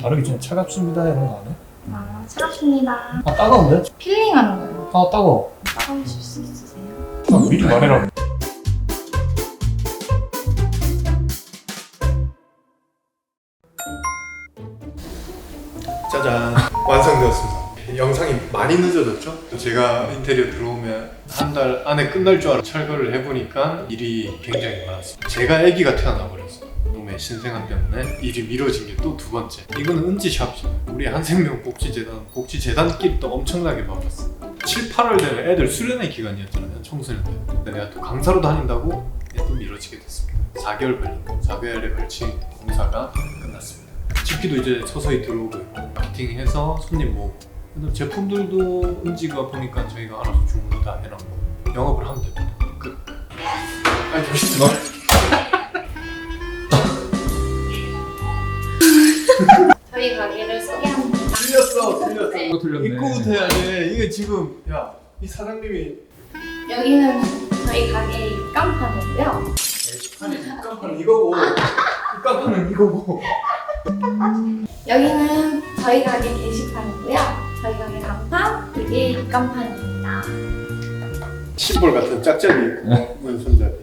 바르기 전에 차갑습니다 이런 거 안 해? 아, 차갑습니다. 아 따가운데? 필링하는 거예요. 아 따가워 따가우실 수 있으세요? 아, 미리 말해라 짜잔 완성되었습니다. 영상이 많이 늦어졌죠? 제가 인테리어 들어오면 한 달 안에 끝날 줄 알아 철거를 해보니까 일이 굉장히 많았습니다. 제가 아기가 태어나 버렸어요. 놈의 신생아 때문에 일이 미뤄진 게 또 두 번째. 이거는 은지샵이죠. 우리 한생명 복지재단 복지재단끼리 또 엄청나게 바빴어. 7, 8월 되면 애들 수련회 기간이었잖아요. 청소년 때. 근데 내가 또 강사로 다닌다고 또 미뤄지게 됐습니다. 4개월 걸린 거. 4개월에 걸친 공사가 끝났습니다. 집기도 이제 서서히 들어오고 있고 마케팅해서 손님 모으고 제품들도 은지가 보니까 저희가 알아서 주문을 다 해놓고 영업을 하면 됩니다. 끝. 아니 잠시만. 저희 가게를 소개합니다. 틀렸어, 틀렸어. 네. 이거 들렸네 입구부터 해야 돼. 이게 지금 야 이 사장님이 여기는 저희 가게의 깜판이고요. 아니 깜판은 이거고 깜판은 이거고. 여기는 저희 가게 게시판이고요. 저희 가게 간판, 이게 입간판입니다. 시볼 같은 짝짝이 문 손잡이.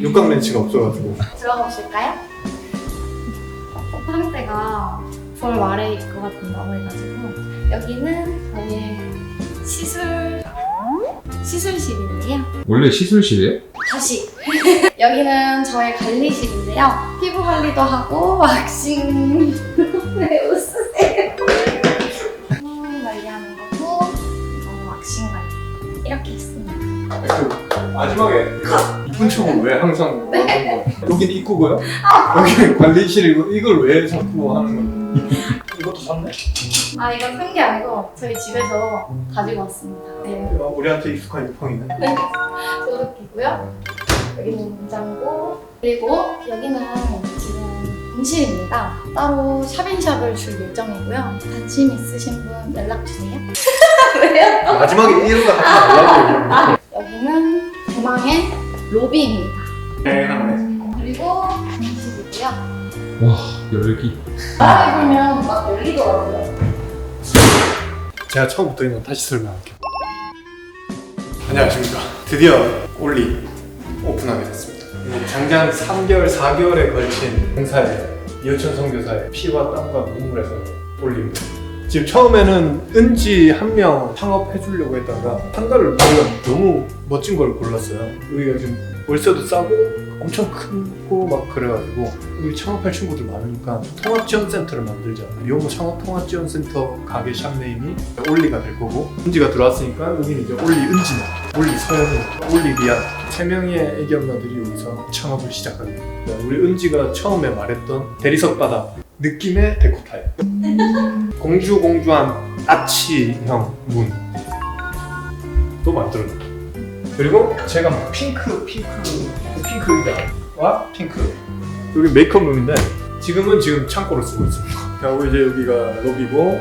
육각 렌치가 없어가지고. 들어가 보실까요? 상태가 9월 말에일 것 같은다고 해가지고 여기는 저희 시술 시술실인데요. 원래 시술실이에요? 다시 여기는 저의 관리실인데요. 피부 관리도 하고 왁싱 왜 웃으세요? 피부 관리하는 거고 이거 왁싱 관리 이렇게 있습니다. 그 마지막에 이 쁜 척은 왜 항상 여긴 입구고요? 여기 관리실이고 이걸 왜 자꾸 하는 거예요? 이것도 샀네? 아 이거 산게 아니고 저희 집에서 가지고 왔습니다. 네. 어, 우리한테 익숙한 유통이네. 소독기고요. 여기는 문장고 그리고 여기는 지금 응실입니다. 따로 샵인샵을 줄 예정이고요. 관심 있으신 분 연락 주세요. 왜요? 마지막에 이런 거 하지 말라고. 로비입니다. 네, 하네. 그리고 응실이고요. 와 열기 바람이 불면 막 열리더라고요. 제가 처음부터 있는 다시 설명할게요. 안녕하십니까. 드디어 올리 오픈하게 됐습니다. 이 장장 3개월, 4개월에 걸친 공사에 이호천 선교사의 피와 땀과 눈물에서 올립니다. 지금 처음에는 은지 한 명 창업해 주려고 했다가 상가를 보면 너무 멋진 걸 골랐어요. 여기가 지금 월세도 싸고 엄청 크고 막 그래가지고 우리 창업할 친구들 많으니까 통합지원센터를 만들자. 요모 창업통합지원센터 가게 샵 네임이 올리가 될 거고 은지가 들어왔으니까 여기는 이제 올리 은지나 올리 서연이 올리 리안 세 명의 애기 엄마들이 여기서 창업을 시작하게 됩니다. 우리 은지가 처음에 말했던 대리석 바닥 느낌의 데코타입 공주 공주한 아치형 문도 만들어줍니다. 그리고 제가 막 핑크 핑크 핑크 의자와 핑크 여기 메이크업 룸인데 지금은 지금 창고를 쓰고 있습니다. 그리고 이제 여기가 로비고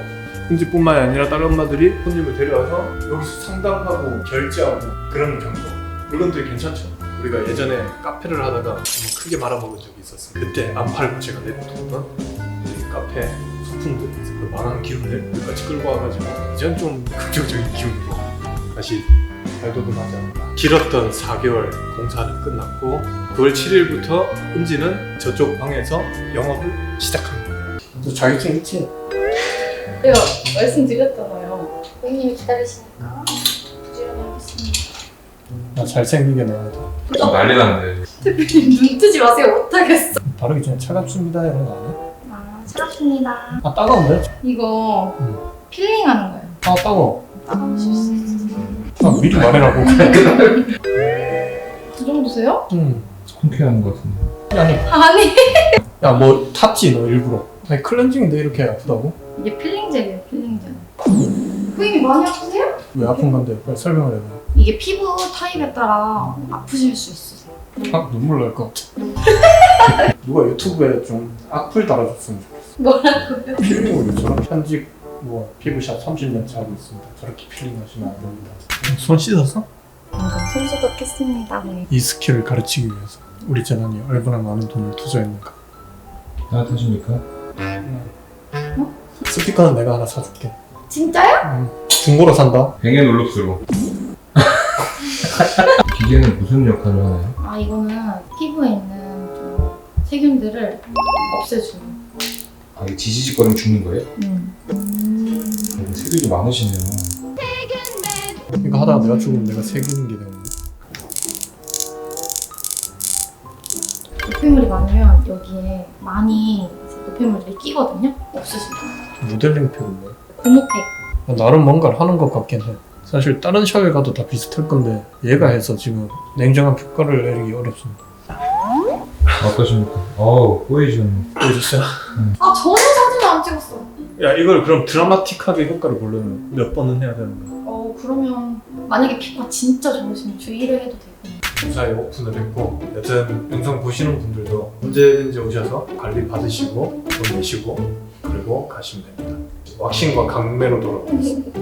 은지뿐만이 아니라 다른 엄마들이 손님을 데려와서 여기서 상담하고 결제하고 그런 장소 물건들이 괜찮죠. 우리가 예전에 카페를 하다가 너무 크게 말아먹은 적이 있었어요. 그때 안 팔고 제가 이 카페 소품들 그 망한 기운을 여기까지 끌고 와가지고 이젠 좀 긍정적인 기운으로 다시 발돋움하자. 길었던 4개월 공사는 끝났고 9월 7일부터 은지는 저쪽 방에서 영업을 시작합니다. 너 자격증 있지? 내가 말씀드렸잖아요. 고객님이 기다리시니까 부지런하겠습니다. 나 잘생기게 나와야 돼 난리 났네 대표님 눈 뜨지 마세요. 못하겠어. 바르기 전에 차갑습니다 이런 거 안 해? 아, 차갑습니다. 아 따가운데? 이거 응. 필링하는 거예요. 아 따가워 따가우실 수 있으세요? 아 미리 말해라고 그 정도세요? 응 통쾌한 것 같은데 아니 아니. 야 뭐 탔지 너 일부러 아니 클렌징인데 이렇게 아프다고? 이게 필링젤이에요, 필링젤. 고객님 많이 아프세요? 왜 아픈 건데 빨리 설명을 해봐 이게 피부 타입에 따라 아프실 수 있으세요. 아 눈물 날 것 같아 누가 유튜브에 좀 악플 달아줬으면 좋겠어 뭐라고요? 필링을 저런 편집 뭐 피부샵 30년째 하고 있습니다 저렇게 필링 하시면 안 됩니다 손 씻었어? 방금 손소독 했습니다, 고객님. 이 스킬을 가르치기 위해서 우리 재단이 얼마나 많은 돈을 투자했는가 따뜻하십니까? 응. 어? 스피커는 내가 하나 사줄게. 진짜요? 중고로 산다. 뱅앤 올록스로. 기계는 무슨 역할을 하나요? 아 이거는 피부에 있는 좀 세균들을 없애주는. 아, 이게 지지직거리면 죽는 거예요? 음. 음, 세균이 많으시네요. 이거 하다가 내가 죽으면 내가 새기는 게 되는데. 노폐물이 많으면 여기에 많이 이제 노폐물들이 끼거든요. 없으시면 모델링 팩인데. 고무팩. 나름 뭔가를 하는 것 같긴 해. 사실 다른 샵에 가도 다 비슷할 건데 얘가 해서 지금 냉정한 평가를 내리기 어렵습니다. 어떠십니까? 어우, 보이시네. 보여주세요. 아 전혀 사진을 안 찍었어. 야 이걸 그럼 드라마틱하게 효과를 보려면 몇 번은 해야 되는 거야? 어 그러면 만약에 피부가 진짜 좋으시면 주의를 해도 되고. 무사히 오픈을 했고 여튼 영상 보시는 분들도 언제든지 오셔서 관리 받으시고 돈 내시고 그리고 가시면 됩니다. 왁싱과 강매로 돌아오겠습니다.